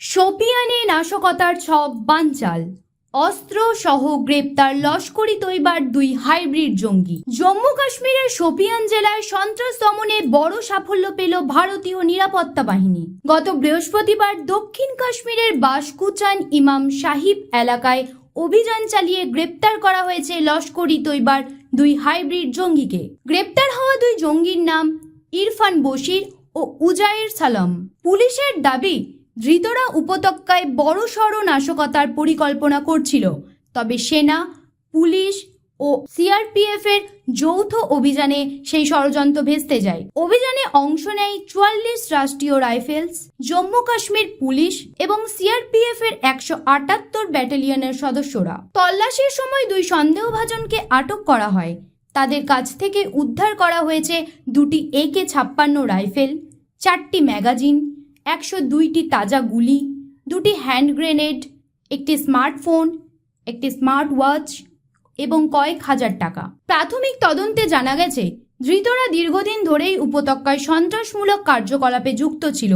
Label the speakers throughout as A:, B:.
A: শোপিয়ানে নাশকতার ছক বানচাল। অস্ত্র সহ গ্রেপ্তার লস্করি তৈবার দুই হাইব্রিড জঙ্গি। জম্মু কাশ্মীরের শোপিয়ান জেলায় সন্ত্রাস দমনে বড় সাফল্য পেল ভারতীয় নিরাপত্তা বাহিনী। গত বৃহস্পতিবার দক্ষিণ কাশ্মীরের বাসকুচান ইমাম সাহিব এলাকায় অভিযান চালিয়ে গ্রেপ্তার করা হয়েছে লস্করি তৈবার দুই হাইব্রিড জঙ্গিকে। গ্রেপ্তার হওয়া দুই জঙ্গির নাম ইরফান বশির ও উজায়ের সালাম। পুলিশের দাবি ধৃতরা উপত্যকায় বড় সড় নাশকতার পরিকল্পনা করছিল। তবে সেনা, পুলিশ ও সিআরপিএফ এর যৌথ অভিযানে সেই ষড়যন্ত্র ভেস্তে যায়। অভিযানে অংশ নেয় চুয়াল্লিশ রাষ্ট্রীয় রাইফেলস, জম্মু কাশ্মীর পুলিশ এবং সিআরপিএফ এর একশো আটাত্তর ব্যাটালিয়নের সদস্যরা। তল্লাশির সময় দুই সন্দেহভাজনকে আটক করা হয়। তাদের কাছ থেকে উদ্ধার করা হয়েছে দুটি একে ছাপ্পান্ন রাইফেল, চারটি ম্যাগাজিন একশো দুইটি তাজা গুলি, দুটি হ্যান্ড গ্রেনেড একটি স্মার্টফোন একটি স্মার্ট ওয়াচ এবং কয়েক হাজার টাকা। প্রাথমিক তদন্তে জানা গেছে, ধৃতরা দীর্ঘদিন ধরেই উপত্যকায় সন্ত্রাসমূলক কার্যকলাপে যুক্ত ছিল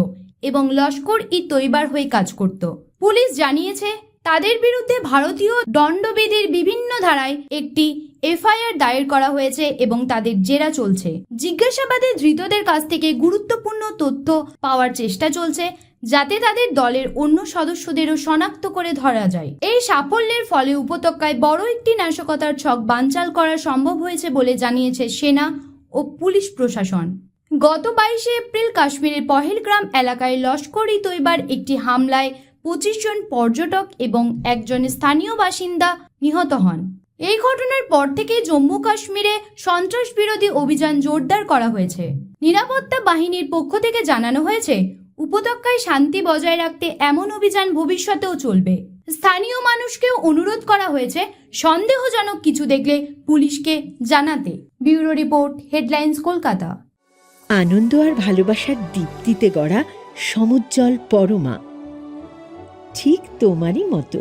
A: এবং লস্কর ই তৈবার হয়ে কাজ করত। পুলিশ জানিয়েছে, তাদের বিরুদ্ধে ভারতীয় দণ্ডবিধির বিভিন্ন ধারায় একটি এফআইআর দায়ের করা হয়েছে এবং তাদের জেরা চলছে। জিজ্ঞাসাবাদে ধৃতদের কাছ থেকে গুরুত্বপূর্ণ তথ্য পাওয়ার চেষ্টা চলছে, যাতে তাদের দলের অন্য সদস্যদেরও শনাক্ত করে ধরা যায়। এই সাফল্যের ফলে উপত্যকায় বড় একটি নাশকতার ছক বানচাল করা সম্ভব হয়েছে বলে জানিয়েছে সেনা ও পুলিশ প্রশাসন। গত বাইশে এপ্রিল কাশ্মীরের পহেলগ্রাম এলাকায় লস্করি তৈবার একটি হামলায় পঁচিশ জন পর্যটক এবং একজন স্থানীয় বাসিন্দা নিহত হন। এই ঘটনার পর থেকে জম্মু কাশ্মীরে সন্ত্রাস বিরোধী অভিযান জোরদার করা হয়েছে। নিরাপত্তা বাহিনীর পক্ষ থেকে জানানো হয়েছে, উপত্যকায় শান্তি বজায় রাখতে এমন অভিযান ভবিষ্যতেও চলবে। স্থানীয় মানুষকেও অনুরোধ করা হয়েছে, সন্দেহজনক কিছু দেখলে পুলিশকে জানাতে। Bureau report, headlines, Kolkata.
B: আনন্দ আর ভালোবাসার দীপ্তিতে গড়া সমুজ্জ্বল পরমা। ঠিক তোমারই মতো।